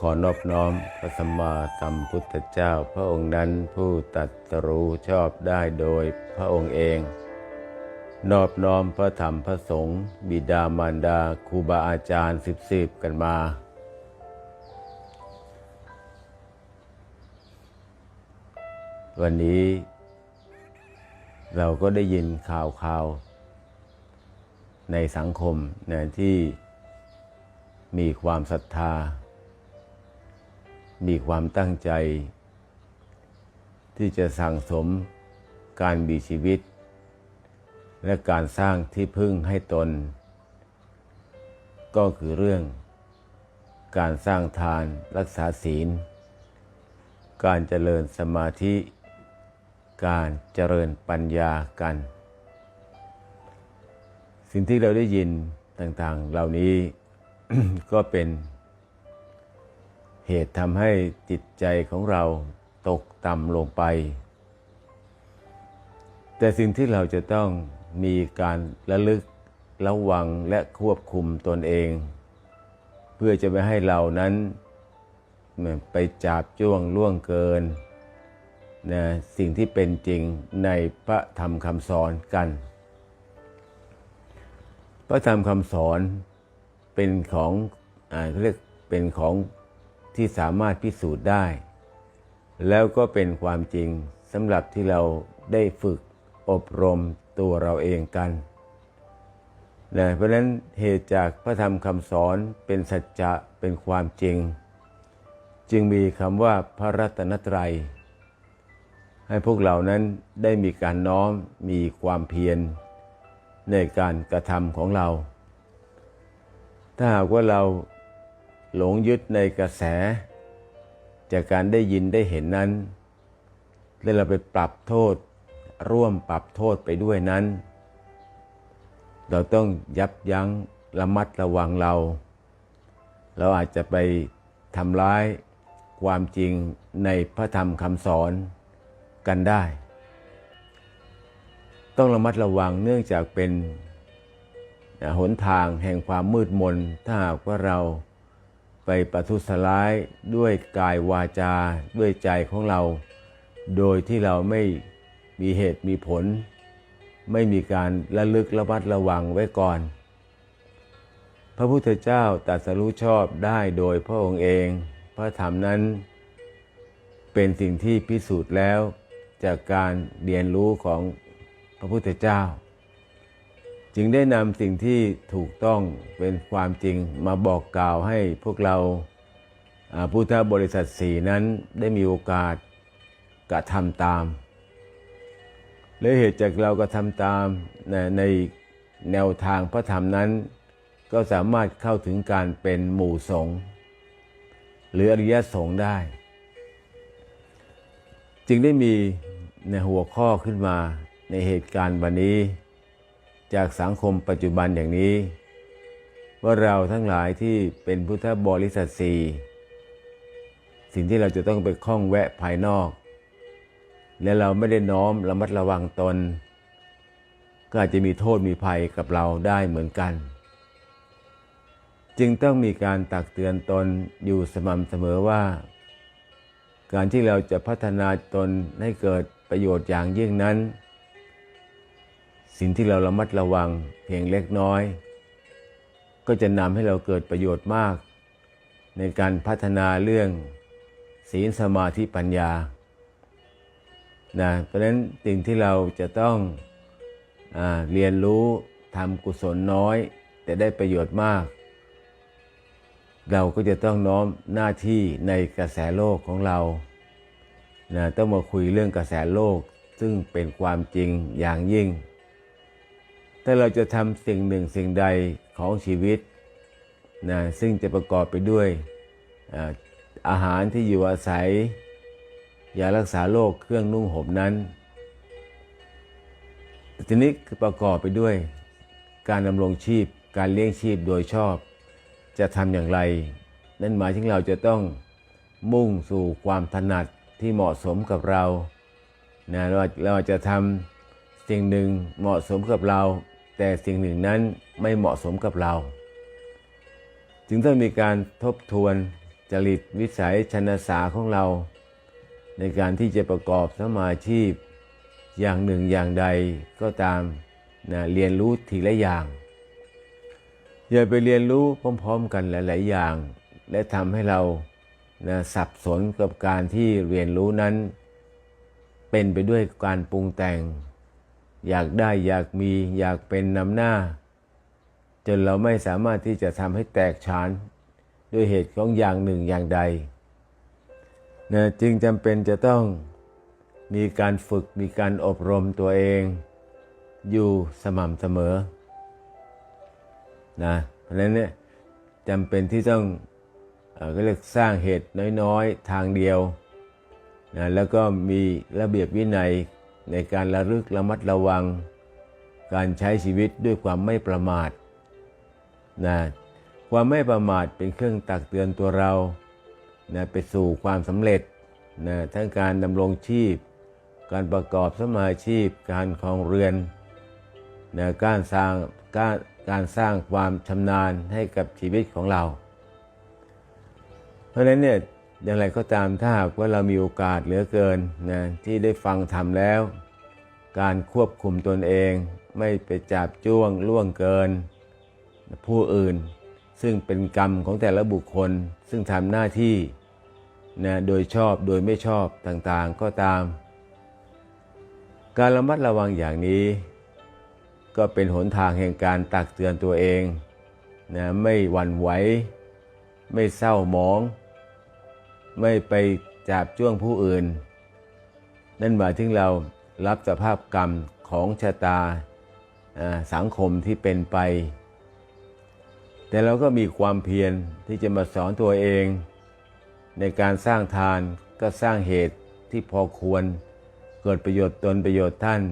ขอนอบน้อมพระสัมมาสัมพุทธเจ้า พระองค์นั้นผู้ตรัสรู้ชอบได้โดยพระองค์เอง นอบน้อมพระธรรมพระสงฆ์บิดามารดาครูบาอาจารย์สิบสิบกันมา วันนี้ เราก็ได้ยินข่าวข่าวในสังคมนะที่มีความศรัทธา มีความตั้งใจ ที่จะสั่งสมการมีชีวิต และการสร้างที่พึ่งให้ตน ก็คือเรื่อง การสร้างทานรักษาศีล การเจริญสมาธิ การเจริญปัญญากัน สิ่งที่เราได้ยินต่างๆ เหล่านี้ก็เป็น เหตุทำให้จิตใจของเราตกต่ำลงไป แต่สิ่งที่เราจะต้องมีการระลึกระวังและควบคุมตนเอง เพื่อจะไม่ให้เรานั้นไปจับจ้วงล่วงเกินนะสิ่งที่เป็นจริงในพระธรรมคำสอนกัน พระธรรมคำสอนเป็นของอ่าเขาเรียกเป็นของ ที่สามารถพิสูจน์ได้ แล้วก็เป็นความจริงสำหรับที่เราได้ฝึกอบรมตัวเราเองกันนะเพราะนั้นเหตุจากพระธรรมคำสอนเป็นสัจจะเป็นความจริง จึงมีคำว่าพระรัตนตรัย ให้พวกเรานั้นได้มีการน้อมมีความเพียรในการกระทำของเรา ถ้าหากว่าเรา หลงยึดในกระแส จากการได้ยินได้เห็นนั้นแล้วเราไปปรับโทษ ร่วมปรับโทษไปด้วยนั้น เราต้องยับยั้งระมัดระวังเรา เราอาจจะไปทำร้ายความจริงในพระธรรมคำสอนกันได้ ต้องระมัดระวังเนื่องจากเป็นหนทางแห่งความมืดมนถ้าหากว่าเรา ไปประทุษร้ายด้วยกายวาจาด้วยใจของเรา โดยที่เราไม่มีเหตุมีผล ไม่มีการระลึกระมัดระวังไว้ก่อน พระพุทธเจ้าตรัสรู้ชอบได้โดยพระองค์เอง พระธรรมนั้น เป็นสิ่งที่พิสูจน์แล้วจากการเรียนรู้ของพระพุทธเจ้า จึงได้นำสิ่งที่ถูกต้องเป็นความจริงมาบอกกล่าวให้พวกเราพุทธบริษัทสีนั้นได้มีโอกาสกระทำตาม และเหตุจากเรากระทำตามในแนวทางพระธรรมนั้น ก็สามารถเข้าถึงการเป็นหมู่สงฆ์หรืออริยสงฆ์ได้ จึงได้มีในหัวข้อขึ้นมาในเหตุการณ์วันนี้ จากสังคมปัจจุบันอย่างนี้ ว่าเราทั้งหลายที่เป็นพุทธบริษัทสี่สิ่งที่เราจะต้องไปคล้องแวะภายนอก และเราไม่ได้น้อมระมัดระวังตน ก็อาจจะมีโทษมีภัยกับเราได้เหมือนกัน จึงต้องมีการตักเตือนตนอยู่สม่ำเสมอว่า การที่เราจะพัฒนาตนให้เกิดประโยชน์อย่างยิ่งนั้น สิ่งที่เราระมัดระวังเพียงเล็กน้อย ก็จะนำให้เราเกิดประโยชน์มาก ในการพัฒนาเรื่องศีลสมาธิปัญญานะเพราะฉะนั้นสิ่งที่เราจะต้องอเรียนรู้ทำกุศลน้อย แต่ได้ประโยชน์มาก เราก็จะต้องน้อมหน้าที่ในกระแสโลกของเรานะต้องมาคุยเรื่องกระแสโลกซึ่งเป็นความจริงอย่างยิ่ง ถ้าเราจะทำสิ่งหนึ่งสิ่งใดของชีวิตนะซึ่งจะประกอบไปด้วยอาหารที่อยู่อาศัยยารักษาโรคเครื่องนุ่งห่มนั้นทีนี้ประกอบไปด้วยการดำรงชีพการเลี้ยงชีพโดยชอบ จะทำอย่างไร นั่นหมายถึงเราจะต้องมุ่งสู่ความถนัดที่เหมาะสมกับเรานะเราเราจะทำสิ่งหนึ่งเหมาะสมกับเรา แต่สิ่งหนึ่งนั้นไม่เหมาะสมกับเรา จึงต้องมีการทบทวนจริตวิสัยชนสาของเรา ในการที่จะประกอบสมาชีพ อย่างหนึ่งอย่างใดก็ตามนะเรียนรู้ทีละอย่าง อย่าไปเรียนรู้พร้อมๆกันหลาย ๆ อย่าง และทำให้เรานะสับสนกับการที่เรียนรู้นั้น เป็นไปด้วยการปรุงแต่ง อยากได้อยากมีอยากเป็นนำหน้า จนเราไม่สามารถที่จะทำให้แตกฉานด้วยเหตุของอย่างหนึ่งอย่างใดนะจึงจำเป็นจะต้องมีการฝึกมีการอบรมตัวเอง อยู่สม่ำเสมอนะเพราะฉะนั้นเนี่ยจำเป็นที่ต้องเอ่อก็เรียกสร้างเหตุน้อยๆ ทางเดียวนะแล้วก็มีระเบียบวินัย ในการระลึกระมัดระวัง การใช้ชีวิตด้วยความไม่ประมาทนะความไม่ประมาทเป็นเครื่องตักเตือนตัวเรานะไปสู่ความสำเร็จนะทั้งการดำรงชีพ การประกอบสมาชีพ การครองเรือนนะการสร้างการการสร้างความชำนาญให้กับชีวิตของเรา เพราะฉะนั้นเนี่ย อย่างไรก็ตามถ้าหากว่าเรามีโอกาสเหลือเกินนะที่ได้ฟังทำแล้ว การควบคุมตนเอง ไม่ไปจับจ้วงล่วงเกิน ผู้อื่นซึ่งเป็นกรรมของแต่ละบุคคล ซึ่งทำหน้าที่นะโดยชอบโดยไม่ชอบต่างๆก็ตาม การระมัดระวังอย่างนี้ ก็เป็นหนทางแห่งการตักเตือนตัวเองนะไม่หวั่นไหว ไม่เศร้าหมอง ไม่ไปจับจ้วงผู้อื่น นั่นหมายถึงเรารับสภาพกรรมของชะตาสังคมที่เป็นไป แต่เราก็มีความเพียรที่จะมาสอนตัวเอง ในการสร้างทานก็สร้างเหตุที่พอควรเกิดประโยชน์ตนประโยชน์ท่าน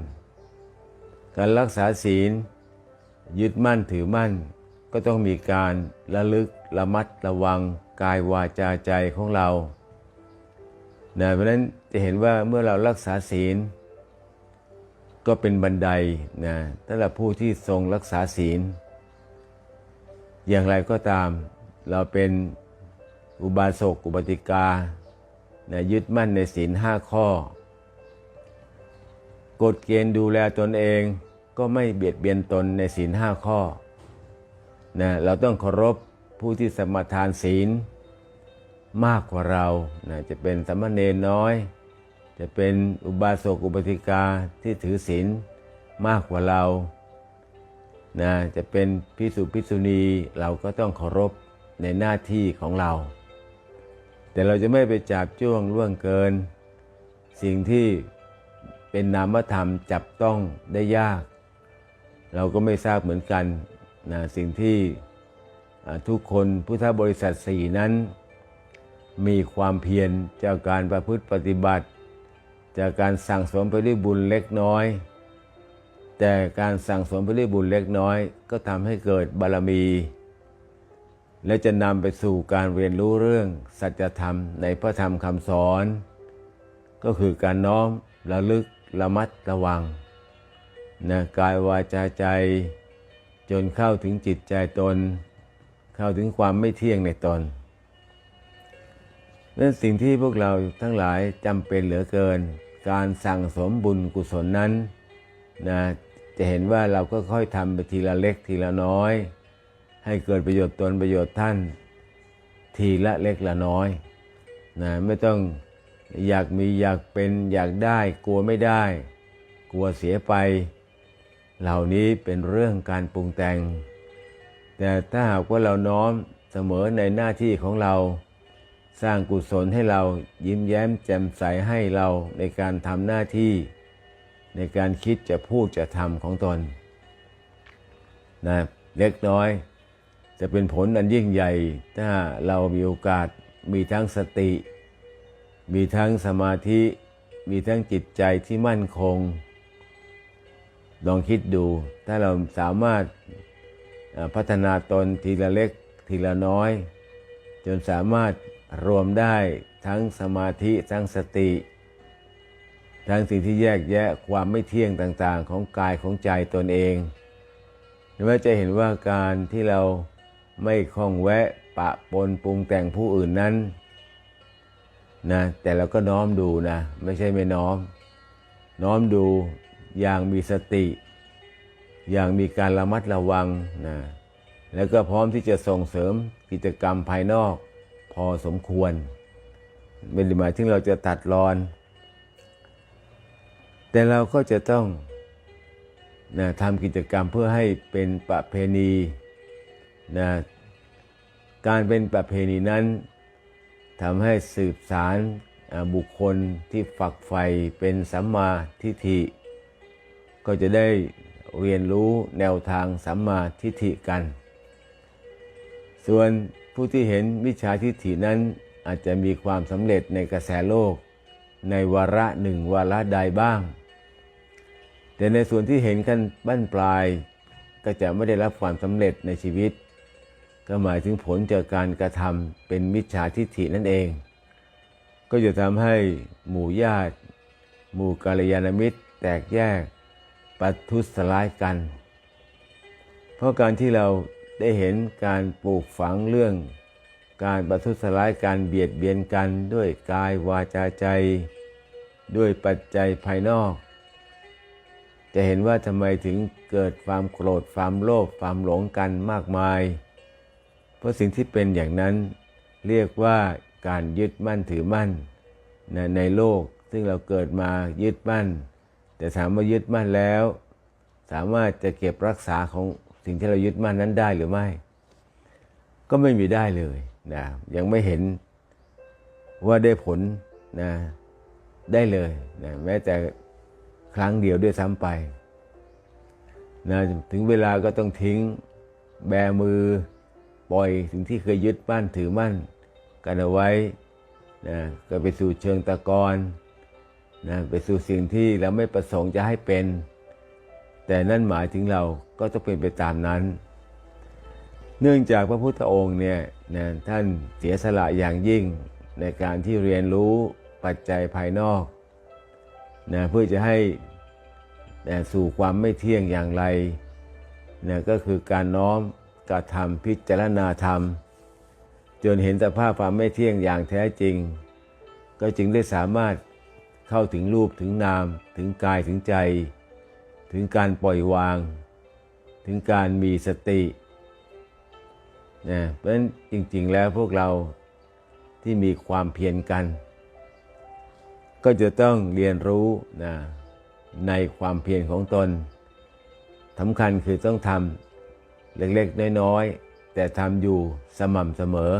การรักษาศีล ยึดมั่นถือมั่น ก็ต้องมีการระลึกระมัดระวังกายวาจาใจของเรา นะเพราะนั้นจะเห็นว่าเมื่อเรารักษาศีล ก็เป็นบันไดนะถ้าเราผู้ที่ทรงรักษาศีล อย่างไรก็ตามเราเป็นอุบาสกอุบาติกานะยึดมั่นในศีลห้าข้อ กฎเกณฑ์ดูแลตนเองก็ไม่เบียดเบียนตนในศีลห้าข้อนะเราต้องเคารพผู้ที่สมทานศีล มากกว่าเรานะจะเป็นสามเณรน้อย จะเป็นอุบาสกอุบาสิกาที่ถือศีลมากกว่าเรานะจะเป็นพิสุพิสุณีเราก็ต้องเคารพในหน้าที่ของเรา แต่เราจะไม่ไปจับจ้วงล่วงเกิน สิ่งที่เป็นนามธรรมจับต้องได้ยาก เราก็ไม่ทราบเหมือนกันนะสิ่งที่ทุกคนพุทธบริษัทสี่นั้น มีความเพียรจากการประพฤติปฏิบัติ จากการสั่งสมไปด้วยบุญเล็กน้อย แต่การสั่งสมไปด้วยบุญเล็กน้อย ก็ทำให้เกิดบารมี และจะนำไปสู่การเรียนรู้เรื่องสัจธรรมในพระธรรมคำสอน ก็คือการน้อมระลึกระมัดระวังนะกายวาจาใจจนเข้าถึงจิตใจตน เข้าถึงความไม่เที่ยงในตน นั่นสิ่งที่พวกเราทั้งหลายจำเป็นเหลือเกิน การสั่งสมบุญกุศลนั้นนะจะเห็นว่าเราก็ค่อยทำไปทีละเล็กทีละน้อย ให้เกิดประโยชน์ตนประโยชน์ท่าน ทีละเล็กละน้อยนะไม่ต้องอยากมีอยากเป็นอยากได้ กลัวไม่ได้ กลัวเสียไป เหล่านี้เป็นเรื่องการปรุงแต่ง แต่ถ้าหากว่าเราน้อมเสมอในหน้าที่ของเรา สร้างกุศลให้เรายิ้มแย้มแจ่มใสให้เราในการทำหน้าที่ ในการคิดจะพูดจะทำของตนนะเล็กน้อย จะเป็นผลอันยิ่งใหญ่ ถ้าเรามีโอกาสมีทั้งสติ มีทั้งสมาธิ มีทั้งจิตใจที่มั่นคง ลองคิดดู ถ้าเราสามารถพัฒนาตนทีละเล็กทีละน้อย จนสามารถ รวมได้ทั้งสมาธิทั้งสติ ทั้งสิ่งที่แยกแยะความไม่เที่ยงต่างๆ ของกายของใจตนเองหรือว่าจะเห็นว่าการที่เราไม่คล้องแวะปะปนปรุงแต่งผู้อื่นนั้นนะแต่เราก็น้อมดูนะไม่ใช่ไม่น้อม น้อมดูอย่างมีสติ อย่างมีการระมัดระวังนะแล้วก็พร้อมที่จะส่งเสริมกิจกรรมภายนอก พอสมควร ไม่ได้หมายถึงเราจะตัดรอน แต่เราก็จะต้องนะทำกิจกรรมเพื่อให้เป็นประเพณีนะการเป็นประเพณีนั้นทำให้สืบสารบุคคลที่ฝักใฝ่เป็นสัมมาทิฏฐิ ก็จะได้เรียนรู้แนวทางสัมมาทิฏฐิกัน ส่วน ผู้ที่เห็นมิจฉาทิฏฐินั้นอาจจะมีความสำเร็จในกระแสโลก ในวาระหนึ่งวาระใดบ้าง แต่ในส่วนที่เห็นกันบั้นปลายก็จะไม่ได้รับความสำเร็จในชีวิต ก็หมายถึงผลจากการกระทำเป็นมิจฉาทิฏฐินั่นเอง ก็จะทำให้หมู่ญาติ หมู่กัลยาณมิตร แตกแยกปัทุสลายกัน เพราะการที่เรา ได้เห็นการปลูกฝังเรื่อง การปัทุสลายการเบียดเบียนกันด้วยกายวาจาใจ ด้วยปัจจัยภายนอก จะเห็นว่าทำไมถึงเกิดความโกรธความโลภความหลงกันมากมาย เพราะสิ่งที่เป็นอย่างนั้นเรียกว่าการยึดมั่นถือมั่นนะในโลกซึ่งเราเกิดมายึดมั่น แต่ถามว่ายึดมั่นแล้ว สามารถจะเก็บรักษาของ สิ่งที่เรายึดมั่นนั้นได้หรือไม่ ก็ไม่มีได้เลยนะยังไม่เห็นว่าได้ผลนะได้เลยนะแม้แต่ครั้งเดียวด้วยซ้ำไปนะถึงเวลาก็ต้องทิ้งแบมือปล่อยสิ่งที่เคยยึดมั่นถือมั่น กันเอาไว้นะก็ไปสู่เชิงตะกอนนะไปสู่สิ่งที่เราไม่ประสงค์จะให้เป็น แต่นั่นหมายถึงเราก็ต้องเป็นไปตามนั้น เนื่องจากพระพุทธองค์เนี่ยนะท่านเสียสละอย่างยิ่งในการที่เรียนรู้ปัจจัยภายนอกนะเพื่อจะให้นะสู่ความไม่เที่ยงอย่างไรนะก็คือการน้อมกระทำพิจารณาธรรม จนเห็นสภาพความไม่เที่ยงอย่างแท้จริง ก็จึงได้สามารถเข้าถึงรูปถึงนามถึงกายถึงใจ ถึงการปล่อยวาง ถึงการมีสตินะเพราะฉะนั้นจริง ๆ แล้วพวกเราที่มีความเพียรกัน ก็จะต้องเรียนรู้นะในความเพียรของตนสำคัญคือต้องทำเล็กๆ น้อยๆ แต่ทำอยู่สม่ำเสมอ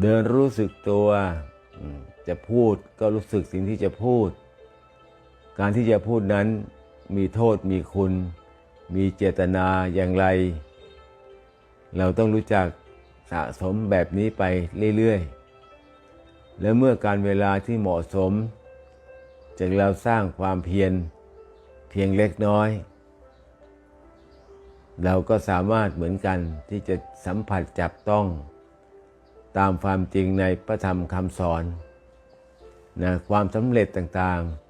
เดินรู้สึกตัว จะพูดก็รู้สึกสิ่งที่จะพูด การที่จะพูดนั้น มีโทษมีคุณ มีเจตนาอย่างไร เราต้องรู้จักสะสมแบบนี้ไปเรื่อยๆ และเมื่อการเวลาที่เหมาะสมจากเราสร้างความเพียรเพียงเล็กน้อย เราก็สามารถเหมือนกันที่จะสัมผัสจับต้อง ตามความจริงในพระธรรมคำสอนนะความสำเร็จต่างๆ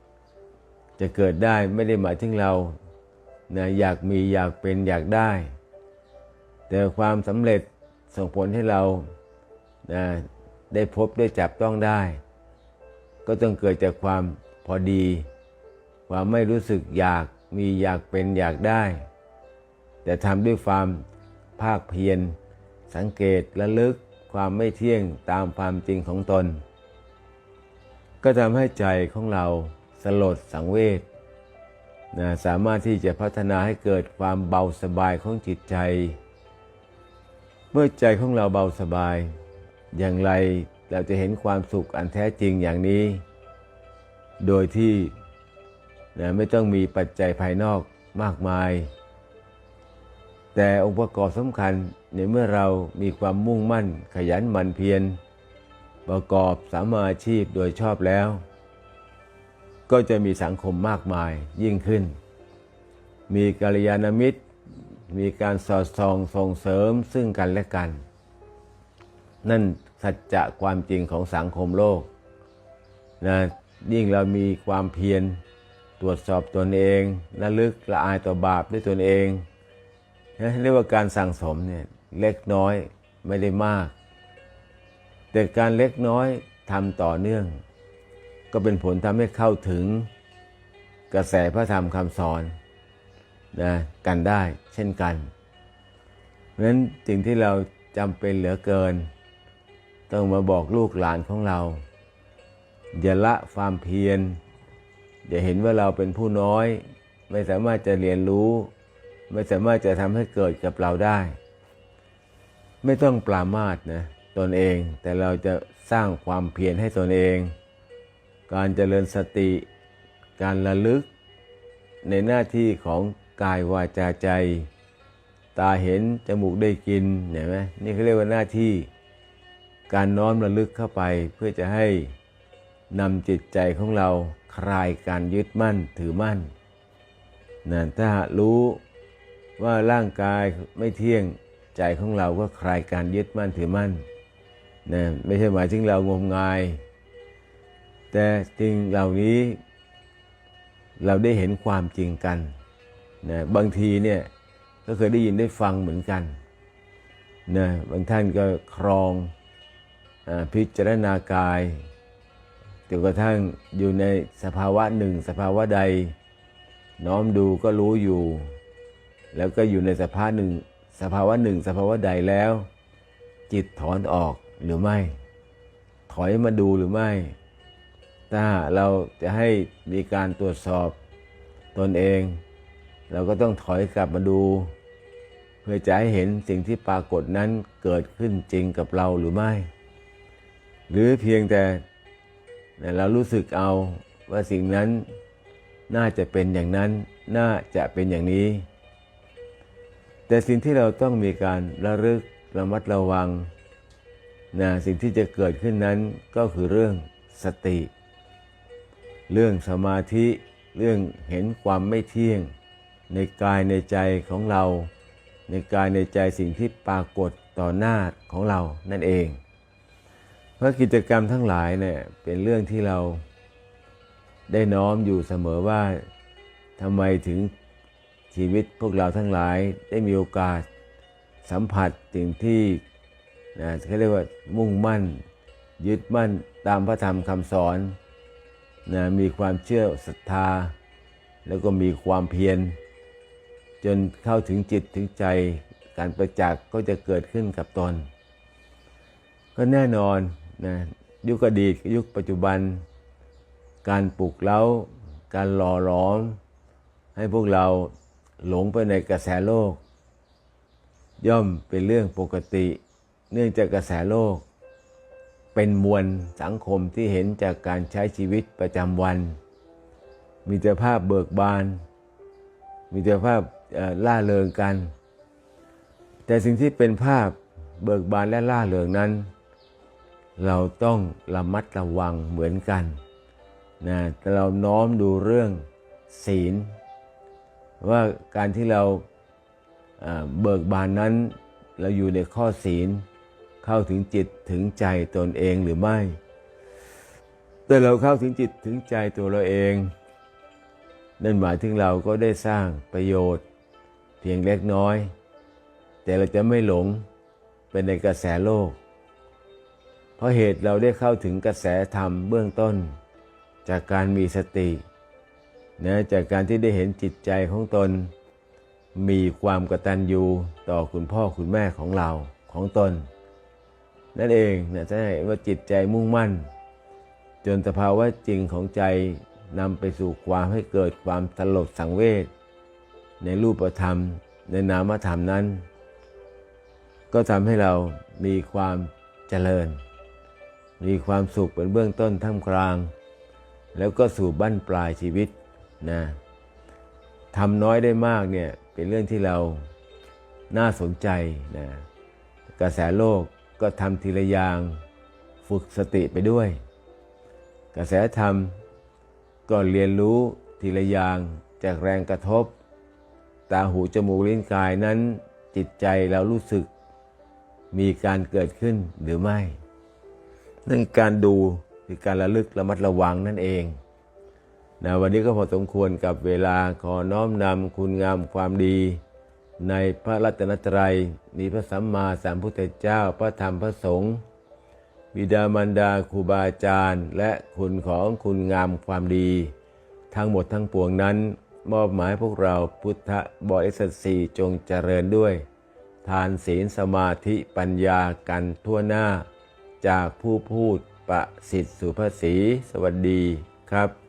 จะเกิดได้ไม่ได้หมายถึงเรานะอยากมีอยากเป็นอยากได้ แต่ความสำเร็จส่งผลให้เรานะได้พบได้จับต้องได้ ก็ต้องเกิดจากความพอดี ความไม่รู้สึกอยากมีอยากเป็นอยากได้ แต่ทำด้วยความภาคเพียรสังเกตและลึกความไม่เที่ยงตามความจริงของตน ก็ทำให้ใจของเรา สลดสังเวชนะสามารถที่จะพัฒนาให้เกิดความเบาสบายของจิตใจ เมื่อใจของเราเบาสบาย อย่างไรเราจะเห็นความสุขอันแท้จริงอย่างนี้ โดยที่นะไม่ต้องมีปัจจัยภายนอกมากมาย แต่องค์ประกอบสำคัญในเมื่อเรามีความมุ่งมั่นขยันหมั่นเพียร ประกอบสามาอาชีพโดยชอบแล้ว ก็จะมีสังคมมากมายยิ่งขึ้น มีกัลยาณมิตร มีการสอดส่องส่งเสริมซึ่งกันและกัน นั่นสัจจะความจริงของสังคมโลกนะยิ่งเรามีความเพียรตรวจสอบตนเองละลึกละอายต่อบาปด้วยตนเองนะเรียกว่าการสั่งสมเนี่ยเล็กน้อยไม่ได้มาก แต่การเล็กน้อยทำต่อเนื่อง ก็เป็นผลทำให้เข้าถึงกระแสพระธรรมคำสอนนะกันได้เช่นกันเพราะฉะนั้นสิ่งที่เราจำเป็นเหลือเกิน ต้องมาบอกลูกหลานของเรา อย่าละความเพียร อย่าเห็นว่าเราเป็นผู้น้อย ไม่สามารถจะเรียนรู้ ไม่สามารถจะทำให้เกิดกับเราได้ ไม่ต้องปรามาสนะตนเองแต่เราจะสร้างความเพียรให้ตนเอง การเจริญสติ การระลึก ในหน้าที่ของกายวาจาใจ ตาเห็น จมูกได้กินเห็นไหมนี่เขาเรียกว่าหน้าที่ การน้อมระลึกเข้าไปเพื่อจะให้นำจิตใจของเราคลายการยึดมั่นถือมั่นนะถ้ารู้ว่าร่างกายไม่เที่ยงใจของเราก็คลายการยึดมั่นถือมั่นนะไม่ใช่หมายถึงเรางมงาย แต่จริงเหล่านี้เราได้เห็นความจริงกันนะบางทีเนี่ยก็เคยได้ยินได้ฟังเหมือนกันนะบางท่านก็ครองอพิจารณากายจนกระทั่งอยู่ในสภาวะหนึ่ง สภาวะใด น้อมดูก็รู้อยู่ แล้วก็อยู่ในสภาพหนึ่ง สภาวะหนึ่ง สภาวะใดแล้ว จิตถอนออกหรือไม่ ถอยมาดูหรือไม่ ถ้าเราจะให้มีการตรวจสอบตนเอง เราก็ต้องถอยกลับมาดู เพื่อจะให้เห็นสิ่งที่ปรากฏนั้นเกิดขึ้นจริงกับเราหรือไม่ หรือเพียงแต่เรารู้สึกเอาว่าสิ่งนั้นน่าจะเป็นอย่างนั้นน่าจะเป็นอย่างนี้ แต่สิ่งที่เราต้องมีการระลึกระมัดระวังนะสิ่งที่จะเกิดขึ้นนั้นก็คือเรื่องสติ เรื่องสมาธิเรื่องเห็นความไม่เที่ยง ในกายในใจของเรา ในกายในใจสิ่งที่ปรากฏต่อหน้าของเรานั่นเอง เพราะกิจกรรมทั้งหลายเนี่ยเป็นเรื่องที่เราได้น้อมอยู่เสมอว่าทำไมถึงชีวิตพวกเราทั้งหลายได้มีโอกาสสัมผัสสิ่งที่นะเขาเรียกว่ามุ่งมั่น ยึดมั่นตามพระธรรมคำสอน นะมีความเชื่อศรัทธา แล้วก็มีความเพียร จนเข้าถึงจิตถึงใจ การประจักษ์ก็จะเกิดขึ้นกับตน ก็แน่นอนนะยุคอดีตยุคปัจจุบัน การปลุกเล้า การหล่อหลอม ให้พวกเราหลงไปในกระแสโลก ย่อมเป็นเรื่องปกติ เนื่องจากกระแสโลก เป็นมวลสังคมที่เห็นจากการใช้ชีวิตประจำวัน มีแต่ภาพเบิกบาน มีแต่ภาพล่าเริงกัน แต่สิ่งที่เป็นภาพเบิกบานและล่าเริงนั้น เราต้องระมัดระวังเหมือนกันนะแต่เราน้อมดูเรื่องศีล ว่าการที่เราเบิกบานนั้นเราอยู่ในข้อศีล เข้าถึงจิตถึงใจตนเองหรือไม่ แต่เราเข้าถึงจิตถึงใจตัวเราเอง นั่นหมายถึงเราก็ได้สร้างประโยชน์ เพียงเล็กน้อย แต่เราจะไม่หลงเป็นในกระแสโลก เพราะเหตุเราได้เข้าถึงกระแสธรรมเบื้องต้น จากการมีสตินะจากการที่ได้เห็นจิตใจของตน มีความกตัญญูต่อคุณพ่อคุณแม่ของเราของตน นั่นเองนะจะให้ว่าจิตใจมุ่งมั่น จนสภาวะจริงของใจนำไปสู่ความให้เกิดความสลดสังเวชในรูปธรรม ในนามธรรมนั้น ก็ทำให้เรามีความเจริญ มีความสุขเป็นเบื้องต้นท่ามกลาง แล้วก็สู่บั้นปลายชีวิตนะทำน้อยได้มากเนี่ยเป็นเรื่องที่เราน่าสนใจนะกระแสโลก ก็ทำทีละอย่างฝึกสติไปด้วย กระแสธรรมก็เรียนรู้ทีละอย่างจากแรงกระทบ ตาหูจมูกลิ้นกายนั้นจิตใจเรารู้สึกมีการเกิดขึ้นหรือไม่ นั่นการดูคือการระลึกระมัดระวังนั่นเองนะวันนี้ก็พอสมควรกับเวลาขอน้อมนำคุณงามความดี ในพระรัตนตรัย มีพระสัมมาสัมพุทธเจ้า พระธรรมพระสงฆ์บิดามารดาครูบาอาจารย์ และคุณของคุณงามความดี ทั้งหมดทั้งปวงนั้น มอบหมายพวกเราพุทธบริษัทสีจงเจริญด้วย ทานศีลสมาธิปัญญากันทั่วหน้า จากผู้พูดประสิทธิ์สุภาษีสวัสดีครับ